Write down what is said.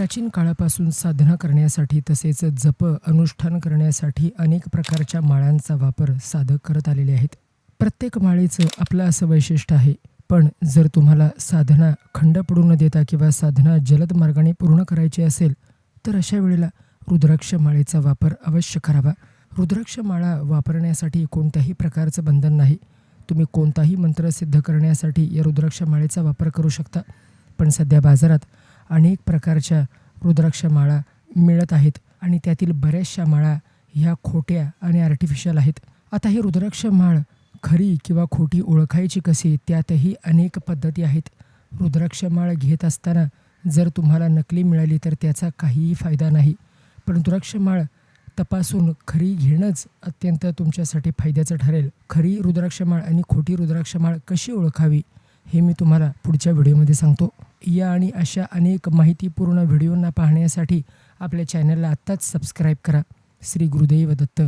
प्राचीन काळापासून साधना करण्यासाठी तसेच जप अनुष्ठान करण्यासाठी अनेक प्रकारच्या माळांचा वापर साधक करत आलेले आहेत. प्रत्येक माळेचं आपलं असं वैशिष्ट्य आहे. पण जर तुम्हाला साधना खंड पडू न देता किंवा साधना जलद मार्गाने पूर्ण करायची असेल तर अशा वेळेला रुद्राक्ष माळेचा वापर अवश्य करावा. रुद्राक्ष माळा वापरण्यासाठी कोणत्याही प्रकारचं बंधन नाही. तुम्ही कोणताही मंत्र सिद्ध करण्यासाठी या रुद्राक्ष माळेचा वापर करू शकता. पण सध्या बाजारात अनेक प्रकारच्या रुद्राक्ष माळा मिळत आहेत आणि त्यातील बऱ्याचशा माळा ह्या खोट्या आणि आर्टिफिशियल आहेत. आता ही रुद्राक्ष माळ खरी किंवा खोटी ओळखायची कशी त्यातही अनेक पद्धती आहेत. रुद्राक्ष माळ घेत असताना जर तुम्हाला नकली मिळाली तर त्याचा काहीही फायदा नाही. पण रुद्राक्ष माळ तपासून खरी घेणंच अत्यंत तुमच्यासाठी फायद्याचं ठरेल. खरी रुद्राक्ष माळ आणि खोटी रुद्राक्ष माळ कशी ओळखावी हे मी तुम्हाला पुढच्या व्हिडिओमध्ये सांगतो. या आणि अशा अनेक माहितीपूर्ण व्हिडिओंना पाहण्यासाठी आपल्या चॅनलला आत्ताच सबस्क्राईब करा. श्री गुरुदेव दत्त.